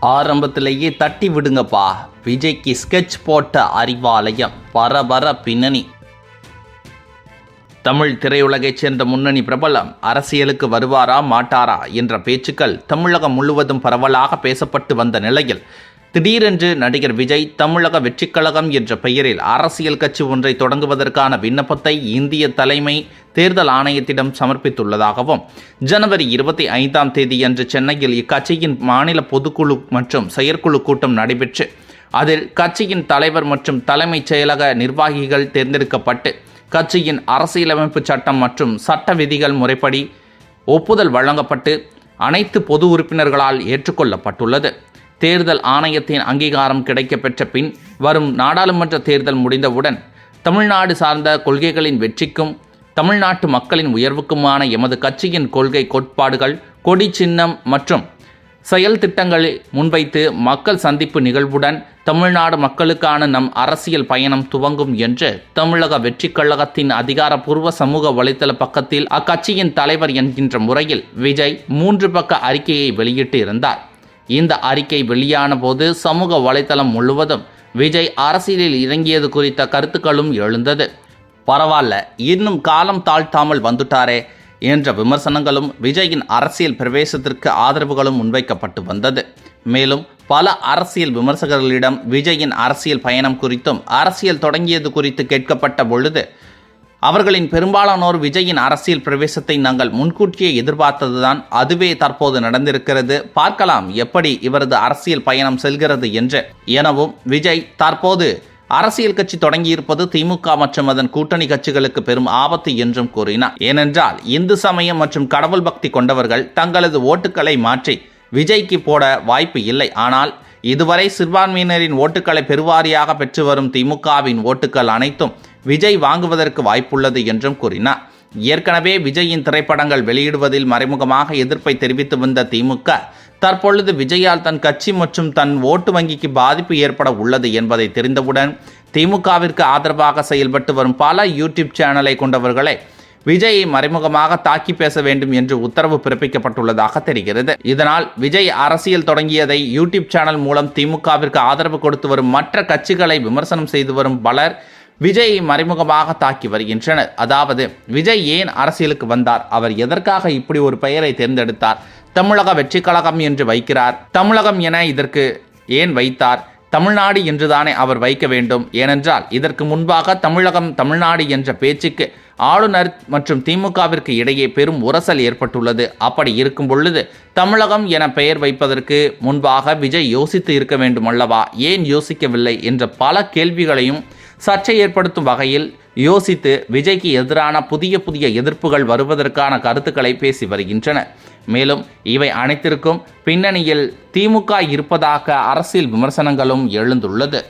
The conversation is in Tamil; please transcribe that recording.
ஆரம்பத்திலேயே தட்டி விடுங்கப்பா. விஜய்க்கு ஸ்கெட்ச் போட்ட அறிவாலயம். பரபர பின்னணி. தமிழ் திரையுலகைச் சேர்ந்த முன்னணி பிரபலம் அரசியலுக்கு வருவாரா மாட்டாரா என்ற பேச்சுக்கள் தமிழகம் முழுவதும் பரவலாக பேசப்பட்டு வந்த நிலையில் திடீரென்று நடிகர் விஜய் தமிழக வெற்றிக் கழகம் என்ற பெயரில் அரசியல் கட்சி ஒன்றை தொடங்குவதற்கான விண்ணப்பத்தை இந்திய தலைமை தேர்தல் ஆணையத்திடம் சமர்ப்பித்துள்ளதாகவும் ஜனவரி இருபத்தி ஐந்தாம் தேதியன்று சென்னையில் இக்கட்சியின் மாநில பொதுக்குழு மற்றும் செயற்குழு கூட்டம் நடைபெற்று அதில் கட்சியின் தலைவர் மற்றும் தலைமைச் செயலக நிர்வாகிகள் தேர்ந்தெடுக்கப்பட்டு கட்சியின் அரசியலமைப்பு சட்டம் மற்றும் சட்ட விதிகள் முறைப்படி ஒப்புதல் வழங்கப்பட்டு அனைத்து பொது உறுப்பினர்களால் ஏற்றுக்கொள்ளப்பட்டுள்ளது. தேர்தல் ஆணையத்தின் அங்கீகாரம் கிடைக்கப்பெற்ற பின் வரும் நாடாளுமன்ற தேர்தல் முடிந்தவுடன் தமிழ்நாடு சார்ந்த கொள்கைகளின் வெற்றிக்கும் தமிழ்நாட்டு மக்களின் உயர்வுக்குமான எமது கட்சியின் கொள்கை கோட்பாடுகள் கொடி சின்னம் மற்றும் செயல் திட்டங்களை முன்வைத்து மக்கள் சந்திப்பு நிகழ்வுடன் தமிழ்நாடு மக்களுக்கான நம் அரசியல் பயணம் துவங்கும் என்று தமிழக வெற்றிக் கழகத்தின் அதிகாரப்பூர்வ சமூக வலைதள பக்கத்தில் அக்கட்சியின் தலைவர் என்கின்ற முறையில் விஜய் மூன்று பக்க அறிக்கையை வெளியிட்டு இருந்தார் இந்த அறிக்கை வெளியான போது சமூக வலைதளம் முழுவதும் விஜய் அரசியலில் இறங்கியது குறித்த கருத்துக்களும் எழுந்தது. பரவாயில்ல இன்னும் காலம் தாழ்த்தாமல் வந்துட்டாரே என்ற விமர்சனங்களும் விஜயின் அரசியல் பிரவேசத்திற்கு ஆதரவுகளும் முன்வைக்கப்பட்டு வந்தது. மேலும் பல அரசியல் விமர்சகர்களிடம் விஜயின் அரசியல் பயணம் குறித்தும் அரசியல் தொடங்கியது குறித்து கேட்கப்பட்ட பொழுது அவர்களின் பெரும்பாலானோர் விஜயின் அரசியல் பிரவேசத்தை நாங்கள் முன்கூட்டியே எதிர்பார்த்ததுதான் அதுவே தற்போது நடந்திருக்கிறது. பார்க்கலாம் எப்படி இவரது அரசியல் பயணம் செல்கிறது என்று. எனவும் விஜய் தற்போது அரசியல் கட்சி தொடங்கியிருப்பது திமுக மற்றும் அதன் கூட்டணி கட்சிகளுக்கு பெரும் ஆபத்து என்றும் கூறினார். ஏனென்றால் இந்து சமயம் மற்றும் கடவுள் பக்தி கொண்டவர்கள் தங்களது ஓட்டுக்களை மாற்றி விஜய்க்கு போட வாய்ப்பு இல்லை. ஆனால் இதுவரை சிறுபான்மையினரின் ஓட்டுக்களை பெருவாரியாக பெற்று வரும் திமுகவின் ஓட்டுக்கள் அனைத்தும் விஜய் வாங்குவதற்கு வாய்ப்புள்ளது என்றும் கூறினார். ஏற்கனவே விஜயின் திரைப்படங்கள் வெளியிடுவதில் மறைமுகமாக எதிர்ப்பை தெரிவித்து வந்த திமுக தற்பொழுது விஜயால் தன் கட்சி மற்றும் தன் ஓட்டு வங்கிக்கு பாதிப்பு ஏற்பட உள்ளது என்பதை தெரிந்தவுடன் திமுகவிற்கு ஆதரவாக செயல்பட்டு வரும் பல யூடியூப் சேனலை கொண்டவர்களை விஜயை மறைமுகமாக தாக்கி பேச வேண்டும் என்று உத்தரவு பிறப்பிக்கப்பட்டுள்ளதாக தெரிகிறது. இதனால் விஜய் அரசியல் தொடங்கியதை யூடியூப் சேனல் மூலம் திமுகவிற்கு ஆதரவு கொடுத்து வரும் மற்ற கட்சிகளை விமர்சனம் செய்து வரும் பலர் விஜய் மறைமுகமாக தாக்கி வருகின்றனர். அதாவது விஜய் ஏன் அரசியலுக்கு வந்தார்? அவர் எதற்காக இப்படி ஒரு பெயரை தேர்ந்தெடுத்தார்? தமிழக வெற்றி கழகம் என்று வைக்கிறார். தமிழகம் என இதற்கு ஏன் வைத்தார்? தமிழ்நாடு என்றுதானே அவர் வைக்க வேண்டும்? ஏனென்றால் இதற்கு முன்பாக தமிழகம் தமிழ்நாடு என்ற பேச்சுக்கு ஆளுநர் மற்றும் திமுகவிற்கு இடையே பெரும் உரசல் ஏற்பட்டுள்ளது. அப்படி இருக்கும் பொழுது தமிழகம் என பெயர் வைப்பதற்கு முன்பாக விஜய் யோசித்து இருக்க வேண்டும் அல்லவா ஏன் யோசிக்கவில்லை? என்ற பல கேள்விகளையும் சர்ச்சை ஏற்படுத்தும் வகையில் யோசித்து விஜய்க்கு எதிரான புதிய புதிய எதிர்ப்புகள் வருவதற்கான கருத்துக்களை பேசி வருகின்றன. மேலும் இவை அனைத்திற்கும் பின்னணியில் திமுக இருப்பதாக அரசியல் விமர்சனங்களும் எழுந்துள்ளது.